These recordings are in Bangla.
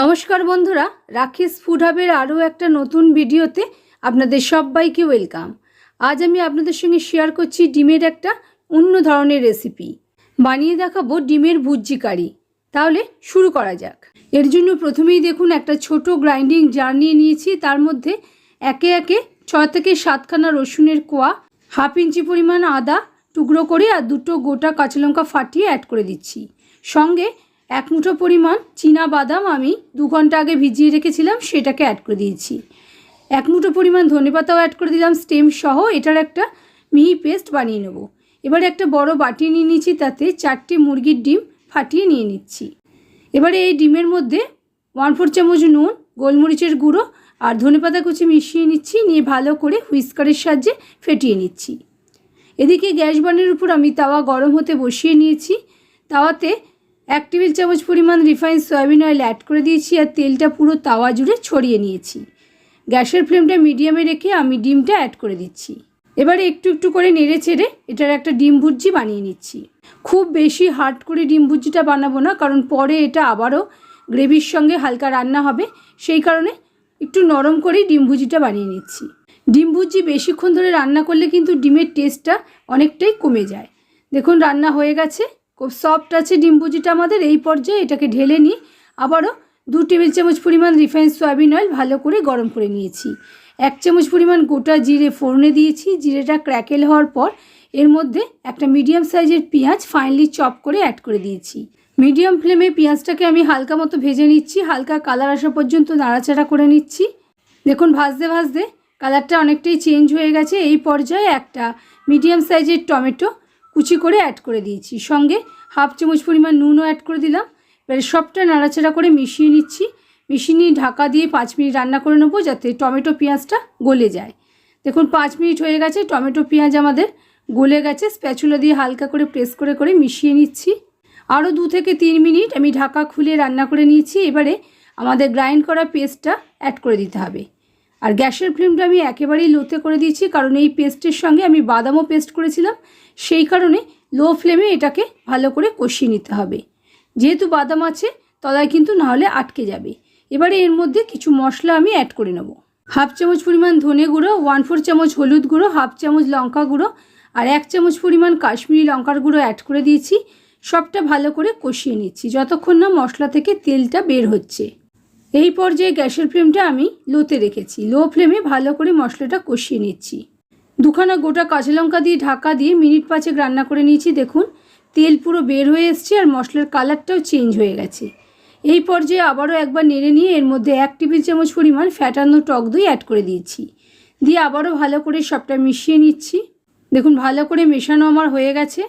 নমস্কার বন্ধুরা রাখিস ফুড হাবের আরও একটা নতুন ভিডিওতে আপনাদের সবাইকে ওয়েলকাম আজ আমি আপনাদের সঙ্গে শেয়ার করছি ডিমের একটা অন্য ধরনের রেসিপি বানিয়ে দেখাবো ডিমের ভুজি কারি তাহলে শুরু করা যাক। এর জন্য প্রথমেই দেখুন একটা ছোট গ্রাইন্ডিং জার নিয়ে নিয়েছি। তার মধ্যে একে একে ছয় থেকে সাতখানা রসুনের কোয়া, হাফ ইঞ্চি পরিমাণ আদা টুকরো করে আর দুটো গোটা কাঁচা লঙ্কা ফাটিয়ে অ্যাড করে দিচ্ছি। সঙ্গে এক মুঠো পরিমাণ চীনা বাদাম আমি দু ঘণ্টা আগে ভিজিয়ে রেখেছিলাম, সেটাকে অ্যাড করে দিয়েছি। এক মুঠো পরিমাণ ধনেপাতাও অ্যাড করে দিলাম স্টেম সহ এটার একটা মিহি পেস্ট বানিয়ে নেব। এবারে একটা বড় বাটি নিয়ে নিচ্ছি তাতে চারটে মুরগির ডিম ফাটিয়ে নিয়ে নিচ্ছি। এবারে এই ডিমের মধ্যে ওয়ান ফোর চামচ নুন, গোলমরিচের গুঁড়ো আর ধনেপাতা কুচি মিশিয়ে নিচ্ছি, নিয়ে ভালো করে হুইস্কারের সাহায্যে ফেটিয়ে নিচ্ছি। এদিকে গ্যাস বানের উপর আমি তাওয়া গরম হতে বসিয়ে নিয়েছি। তাওয়াতে এক টেবিল চামচ পরিমাণ রিফাইন সয়াবিন অয়েল অ্যাড করে দিয়েছি আর তেলটা পুরো তাওয়া জুড়ে ছড়িয়ে নিয়েছি। গ্যাসের ফ্লেমটা মিডিয়ামে রেখে আমি ডিমটা অ্যাড করে দিচ্ছি। এবারে একটু একটু করে নেড়ে ছেড়ে এটার একটা ডিম ভুজি বানিয়ে নিচ্ছি। খুব বেশি হার্ড করে ডিম ভুজিটা বানাবো না, কারণ পরে এটা আবারও গ্রেভির সঙ্গে হালকা রান্না হবে। সেই কারণে একটু নরম করেই ডিম ভুজিটা বানিয়ে নিচ্ছি। ডিম ভুজি বেশিক্ষণ ধরে রান্না করলে কিন্তু ডিমের টেস্টটা অনেকটাই কমে যায়। দেখুন, রান্না হয়ে গেছে। খুব সফট আছে ডিম ভুজিটা আমাদের, এই পর্যায়ে এটাকে ঢেলে নিই। আবারও দু টেবিল চামচ পরিমাণ রিফাইন সয়াবিন অয়েল ভালো করে গরম করে নিয়েছি। এক চামচ পরিমাণ গোটা জিরে ফোড়নে দিয়েছি। জিরেটা ক্র্যাকেল হওয়ার পর এর মধ্যে একটা মিডিয়াম সাইজের পেঁয়াজ ফাইনলি চপ করে অ্যাড করে দিয়েছি। মিডিয়াম ফ্লেমে পেঁয়াজটাকে আমি হালকা মতো ভেজে নিচ্ছি। হালকা কালার আসা পর্যন্ত নাড়াচাড়া করে নিচ্ছি। দেখুন, ভাজতে ভাজতে কালারটা অনেকটাই চেঞ্জ হয়ে গেছে। এই পর্যায়ে একটা মিডিয়াম সাইজের টমেটো কুচি করে অ্যাড করে দিয়েছি। সঙ্গে হাফ চামচ পরিমাণ নুনও অ্যাড করে দিলাম। এবারে সবটা নাড়াচাড়া করে মিশিয়ে নিচ্ছি। মিশিয়ে নিয়ে ঢাকা দিয়ে পাঁচ মিনিট রান্না করে নেব যাতে টমেটো পেঁয়াজটা গলে যায়। দেখুন, পাঁচ মিনিট হয়ে গেছে, টমেটো পেঁয়াজ আমাদের গলে গেছে। স্প্যাচুলা দিয়ে হালকা করে প্রেস করে করে মিশিয়ে নিচ্ছি। আরও দু থেকে তিন মিনিট আমি ঢাকা খুলে রান্না করে নিয়েছি। এবারে আমাদের গ্রাইন্ড করা পেস্টটা অ্যাড করে দিতে হবে। আর গ্যাসের ফ্লেমটা আমি একেবারেই লোতে করে দিয়েছি, কারণ এই পেস্টের সঙ্গে আমি বাদামও পেস্ট করেছিলাম। সেই কারণে লো ফ্লেমে এটাকে ভালো করে কষিয়ে নিতে হবে। যেহেতু বাদাম আছে, তলায় কিন্তু নাহলে আটকে যাবে। এবারে এর মধ্যে কিছু মশলা আমি অ্যাড করে নেব। হাফ চামচ পরিমাণ ধনে গুঁড়ো ওয়ান ফোর চামচ হলুদ গুঁড়ো হাফ চামচ লঙ্কা গুঁড়ো আর এক চামচ পরিমাণ কাশ্মীরি লঙ্কার গুঁড়ো অ্যাড করে দিয়েছি। সবটা ভালো করে কষিয়ে নিচ্ছি, যতক্ষণ না মশলা থেকে তেলটা বের হচ্ছে। এই পর্যায়ে গ্যাসের ফ্লেমটা আমি লোতে রেখেছি। লো ফ্লেমে ভালো করে মশলাটা কষিয়ে নিচ্ছি। দুখানা গোটা কাঁচা লঙ্কা দিয়ে ঢাকা দিয়ে মিনিট পাঁচেক রান্না করে নিয়েছি, দেখুন। তেল পুরো বের হয়ে এসছে আর মশলার কালারটাও চেঞ্জ হয়ে গেছে। এই পর্যায়ে আবারও একবার নেড়ে নিয়ে এর মধ্যে এক টেবিল চামচ পরিমাণ ফ্যাটানো টক দই অ্যাড করে দিয়েছি। দিয়ে আবারও ভালো করে সবটা মিশিয়ে নিচ্ছি। দেখুন, ভালো করে মেশানো আমার হয়ে গেছে।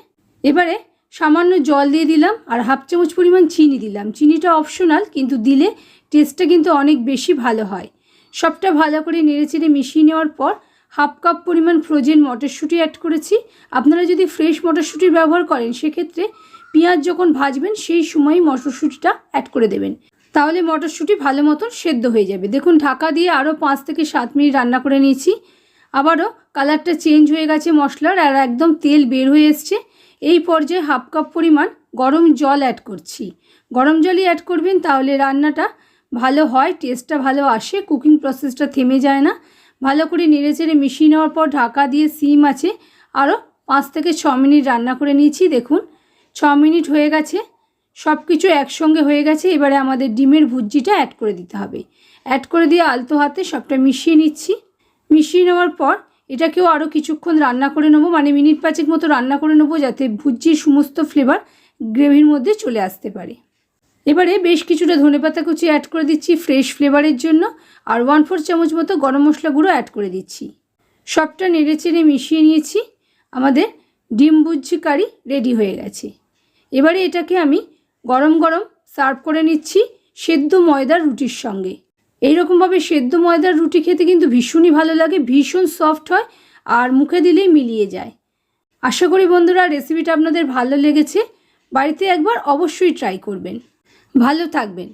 এবারে সামান্য জল দিয়ে দিলাম আর হাফ চামচ পরিমাণ চিনি দিলাম। চিনিটা অপশনাল কিন্তু দিলে টেস্টটা কিন্তু অনেক বেশি ভালো হয়। সবটা ভালো করে নেড়েচেড়ে মিশিয়ে নেওয়ার পর হাফ কাপ পরিমাণ ফ্রোজেন মটরশুঁটি অ্যাড করেছি। আপনারা যদি ফ্রেশ মটরশুঁটির ব্যবহার করেন, সেক্ষেত্রে পেঁয়াজ যখন ভাজবেন, সেই সময়ই মটরশুঁটিটা অ্যাড করে দেবেন। তাহলে মটরশুঁটি ভালো মতন সেদ্ধ হয়ে যাবে। দেখুন, ঢাকা দিয়ে আরও পাঁচ থেকে সাত মিনিট রান্না করে নিয়েছি। আবারও কালারটা চেঞ্জ হয়ে গেছে মশলার, আর একদম তেল বের হয়ে এসছে। এই পর্যায়ে হাফ কাপ পরিমাণ গরম জল অ্যাড করছি। গরম জলই অ্যাড করবেন তাহলে রান্নাটা ভালো হয় টেস্টটা ভালো আসে কুকিং প্রসেসটা থেমে যায় না। ভালো করে নেড়ে চেড়ে মিশিয়ে নেওয়ার পর ঢাকা দিয়ে সিম আছে আরও পাঁচ থেকে ছ মিনিট রান্না করে নিয়েছি। দেখুন, ছ মিনিট হয়ে গেছে সব কিছু একসঙ্গে হয়ে গেছে। এবারে আমাদের ডিমের ভুজিটা অ্যাড করে দিতে হবে। অ্যাড করে দিয়ে আলতো হাতে সবটা মিশিয়ে নিচ্ছি। মিশিয়ে নেওয়ার পর এটাকেও আরও কিছুক্ষণ রান্না করে নেব মানে মিনিট পাঁচেক মতো রান্না করে নেব যাতে ভুজির সমস্ত ফ্লেভার গ্রেভির মধ্যে চলে আসতে পারে। এবারে বেশ কিছুটা ধনেপাতা কুচি অ্যাড করে দিচ্ছি ফ্রেশ ফ্লেভারের জন্য, আর ওয়ান ফোর চামচ মতো গরম মশলা গুঁড়ো অ্যাড করে দিচ্ছি। সবটা নেড়ে চেড়ে মিশিয়ে নিয়েছি, আমাদের ডিম বুজ্জি কারি রেডি হয়ে গেছে। এবারে এটাকে আমি গরম গরম সার্ভ করে নিচ্ছি সেদ্ধ ময়দার রুটির সঙ্গে। এইরকমভাবে সেদ্ধ ময়দার রুটি খেতে কিন্তু ভীষণই ভালো লাগে, ভীষণ সফট হয় আর মুখে দিলেই মিলিয়ে যায়। আশা করি বন্ধুরা রেসিপিটা আপনাদের ভালো লেগেছে, বাড়িতে একবার অবশ্যই ট্রাই করবেন। ভালো থাকবেন।